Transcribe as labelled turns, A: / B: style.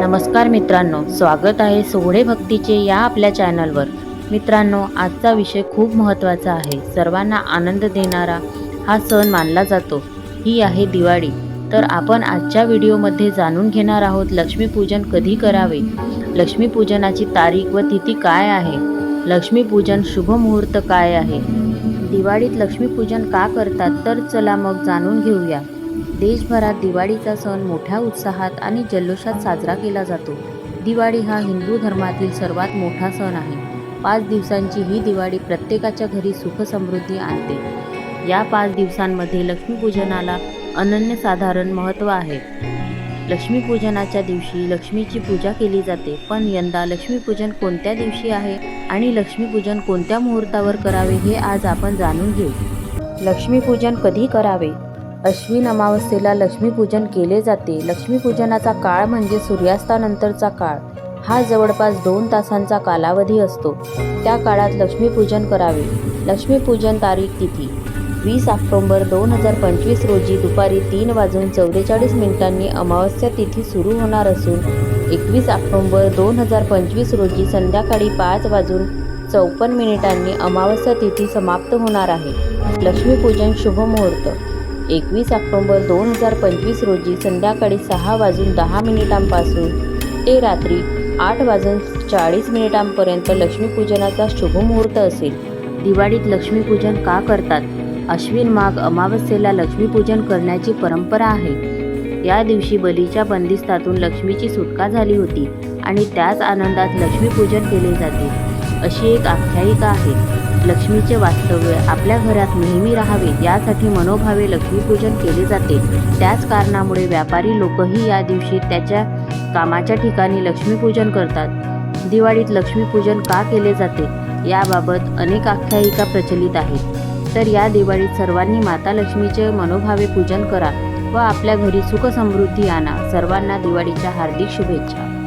A: नमस्कार मित्रांनो स्वागत आहे सोहळे भक्तीचे या आपल्या चॅनलवर. मित्रांनो आजचा विषय खूप महत्त्वाचा आहे. सर्वांना आनंद देणारा हा सण मानला जातो. ही आहे दिवाळी. तर आपण आजच्या व्हिडिओमध्ये जाणून घेणार आहोत लक्ष्मीपूजन कधी करावे? लक्ष्मीपूजनाची तारीख व तिथी काय आहे? लक्ष्मीपूजन शुभ मुहूर्त काय आहे? दिवाळीत लक्ष्मीपूजन का करतात? तर चला मग जाणून घेऊया. देशभरात दिवाळीचा सण मोठ्या उत्साहात आणि जल्लोषात साजरा केला जातो. दिवाळी हा हिंदू धर्मातील सर्वात मोठा सण आहे. पाच दिवसांची ही दिवाळी प्रत्येकाच्या घरी सुखसमृद्धी आणते. या पाच दिवसांमध्ये लक्ष्मीपूजनाला अनन्यसाधारण महत्त्व आहे. लक्ष्मीपूजनाच्या दिवशी लक्ष्मीची पूजा केली जाते पण यंदा लक्ष्मीपूजन कोणत्या दिवशी आहे आणि लक्ष्मीपूजन कोणत्या मुहूर्तावर करावे हे आज आपण जाणून घेऊ. लक्ष्मीपूजन कधी करावे? अश्विन अमावस्येला लक्ष्मीपूजन केले जाते. लक्ष्मीपूजनाचा काळ म्हणजे सूर्यास्तानंतरचा काळ. हा जवळपास दोन तासांचा कालावधी असतो. त्या काळात लक्ष्मीपूजन करावे. लक्ष्मीपूजन तारीख तिथी. वीस ऑक्टोंबर दोन हजार पंचवीस रोजी दुपारी तीन वाजून चौवेचाळीस मिनिटांनी अमावस्या तिथी सुरू होणार असून एकवीस ऑक्टोंबर दोन हजार पंचवीस रोजी संध्याकाळी पाच वाजून चौपन्न मिनिटांनी अमावस्या तिथी समाप्त होणार आहे. लक्ष्मीपूजन शुभ मुहूर्त. एकवीस ऑक्टोंबर दोन हजार पंचवीस रोजी संध्याकाळी सहा वाजून दहा मिनिटांपासून ते रात्री आठ वाजून चाळीस मिनिटांपर्यंत लक्ष्मीपूजनाचा शुभमुहूर्त असेल. दिवाळीत लक्ष्मीपूजन का करतात? अश्विन माघ अमावस्येला लक्ष्मीपूजन करण्याची परंपरा आहे. या दिवशी बलीच्या बंदिस्तातून लक्ष्मीची सुटका झाली होती आणि त्याच आनंदात लक्ष्मीपूजन केले जाते. अशी एक आख्यायिका आहे. लक्ष्मीचे वास्तव्य आपल्या घरात नेहमी राहावे यासाठी मनोभावे लक्ष्मीपूजन केले जाते. त्याच कारणामुळे व्यापारी लोकही या दिवशी त्याच्या कामाच्या ठिकाणी लक्ष्मीपूजन करतात. दिवाळीत लक्ष्मीपूजन का केले जाते? याबाबत अनेक आख्यायिका प्रचलित आहेत. तर या दिवाळीत सर्वांनी माता लक्ष्मीचे मनोभावे पूजन करा व आपल्या घरी सुखसमृद्धी आणा. सर्वांना दिवाळीच्या हार्दिक शुभेच्छा.